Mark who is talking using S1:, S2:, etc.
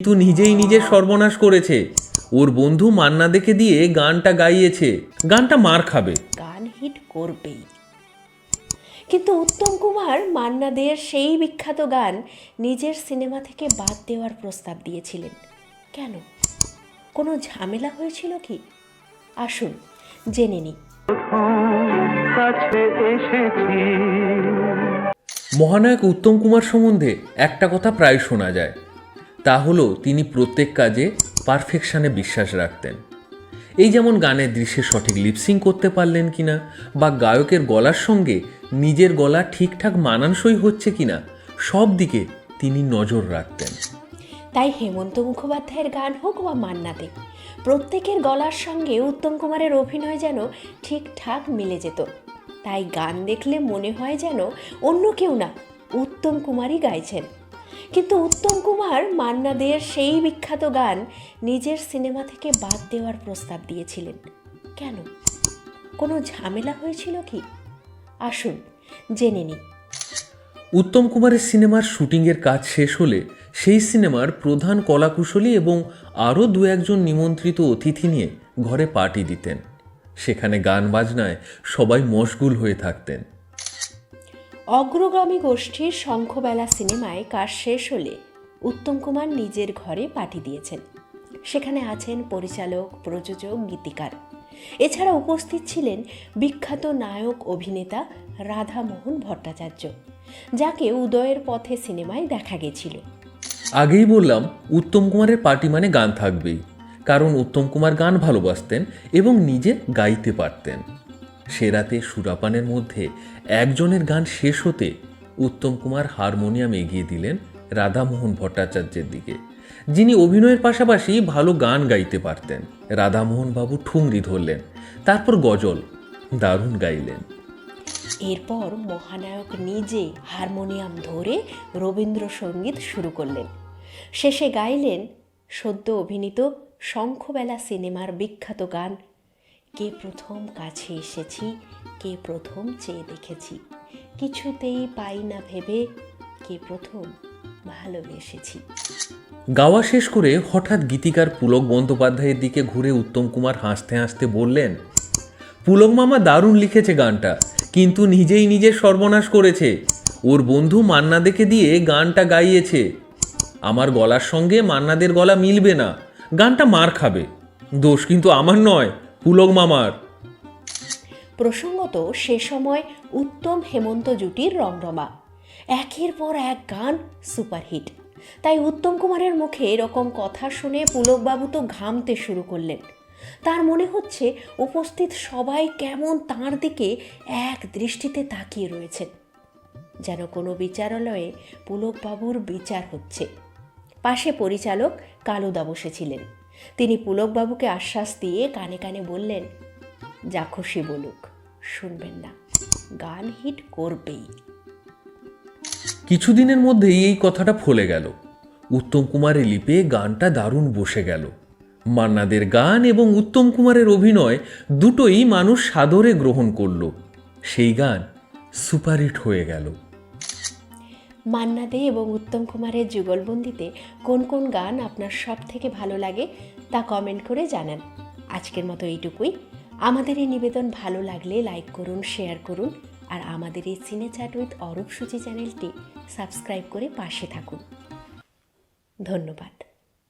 S1: কিন্তু নিজেই নিজের সর্বনাশ করেছে। ওর বন্ধু মান্না দেখে দিয়ে গানটা গাইয়েছে। গানটা মার খাবে।
S2: গান হিট করবেই। কিন্তু উত্তম কুমার মান্না দের সেই বিখ্যাত গান নিজের সিনেমা থেকে বাদ দেওয়ার প্রস্তাব দিয়েছিলেন। কেন? কোনো ঝামেলা হয়েছিল কি? আসুন জেনে নিই।
S1: মহানায়ক উত্তম কুমার সম্বন্ধে একটা কথা প্রায় শোনা যায়। তা হলো তিনি প্রত্যেক কাজে পারফেকশনে বিশ্বাস রাখতেন। এই যেমন গানের দৃশ্যে সঠিক লিপসিং করতে পারলেন কিনা বা গায়কের গলার সঙ্গে নিজের গলা ঠিকঠাক মানানসই হচ্ছে কিনা, সব দিকে তিনি নজর রাখতেন।
S2: তাই হেমন্ত মুখোপাধ্যায়ের গান হোক বা মান্নাতে, প্রত্যেকের গলার সঙ্গে উত্তম কুমারের অভিনয় যেন ঠিকঠাক মিলে যেত। তাই গান দেখলে মনে হয় যেন অন্য কেউ না, উত্তম কুমারই গাইছেন। কিন্তু উত্তম কুমার মান্নাদের সেই বিখ্যাত গান নিজের সিনেমা থেকে বাদ দেওয়ার প্রস্তাব দিয়েছিলেন। কেন? কোনো ঝামেলা হয়েছিল কি? আসুন, জেনে নিই।
S1: উত্তম কুমারের সিনেমার শুটিংয়ের কাজ শেষ হলে সেই সিনেমার প্রধান কলাকুশলী এবং আরও দু একজন নিমন্ত্রিত অতিথি নিয়ে ঘরে পার্টি দিতেন। সেখানে গান বাজনায় সবাই মশগুল হয়ে থাকতেন।
S2: অগ্রগামী গোষ্ঠীর শঙ্খবেলা সিনেমায় কাজ শেষ হলে উত্তম কুমার নিজের ঘরে পাঠিয়ে দিয়েছেন। সেখানে আছেন পরিচালক, প্রযোজক, গীতিকার। এছাড়া উপস্থিত ছিলেন বিখ্যাত নায়ক অভিনেতা রাধামোহন ভট্টাচার্য, যাকে উদয়ের পথে সিনেমায় দেখা গেছিল।
S1: আগেই বললাম, উত্তম কুমারের পার্টি মানে গান থাকবেই, কারণ উত্তম কুমার গান ভালোবাসতেন এবং নিজে গাইতে পারতেন। সে রাতে সুরাপানের মধ্যে একজনের গান শেষ হতে উত্তম কুমার হারমোনিয়াম এগিয়ে দিলেন রাধামোহন ভট্টাচার্যের দিকে, যিনি অভিনয়ের পাশাপাশি ভালো গান গাইতে পারতেন। রাধামোহন বাবু ঠুংরি ধরলেন, তারপর গজল দারুণ গাইলেন।
S2: এরপর মহানায়ক নিজে হারমোনিয়াম ধরে রবীন্দ্রসঙ্গীত শুরু করলেন। শেষে গাইলেন সদ্য অভিনীত শঙ্খবেলা সিনেমার বিখ্যাত গান কে প্রথম কাছে এসেছি, কে প্রথম চেয়ে দেখেছি। কিছুতেই পাই না ভেবে কে প্রথম ভালোবেসেছি।
S1: গাওয়া শেষ করে হঠাৎ গীতিকার পুলক বন্দ্যোপাধ্যায়ের দিকে ঘুরে উত্তম কুমার হাসতে হাসতে বললেন, পুলক মামা দারুণ লিখেছে গানটা, কিন্তু নিজেই নিজের সর্বনাশ করেছে। ওর বন্ধু মান্না দেখে দিয়ে গানটা গাইয়েছে। আমার গলার সঙ্গে মান্নাদের গলা মিলবে না, গানটা মার খাবে। দোষ কিন্তু আমার নয়। পুলক মামার।
S2: প্রসঙ্গত, সে সময় উত্তম হেমন্ত জুটির রমরমা। একের পর এক গান সুপারহিট। তাই উত্তম কুমারের মুখে এরকম কথা শুনে পুলকবাবু তো ঘামতে শুরু করলেন। তার মনে হচ্ছে উপস্থিত সবাই কেমন তার দিকে এক দৃষ্টিতে তাকিয়ে রয়েছেন। যেন কোনো বিচারালয়ে পুলকবাবুর বিচার হচ্ছে। পাশে পরিচালক কালুদা বসেছিলেন। তিনি পুলকবাবুকে আশ্বাস দিয়ে কানে কানে বললেন, যা খুশি বলুক, শুনবেন না, গান হিট করবেই।
S1: কিছুদিনের মধ্যেই এই কথাটা ফলে গেল। উত্তম কুমারের লিপে গানটা দারুণ বসে গেল। মান্নাদের গান এবং উত্তম কুমারের অভিনয় দুটোই মানুষ সাদরে গ্রহণ করল। সেই গান সুপারহিট হয়ে গেল।
S2: মান্না দে এবং উত্তম কুমারের যুগলবন্দিতে কোন কোন গান আপনার সব থেকে ভালো লাগে তা কমেন্ট করে জানান। আজকের মতো এইটুকুই। আমাদের এই নিবেদন ভালো লাগলে লাইক করুন শেয়ার করুন আর আমাদের এই সিনে চ্যাট উইথ অরূপ সূচি চ্যানেলটি সাবস্ক্রাইব করে পাশে থাকুন। ধন্যবাদ।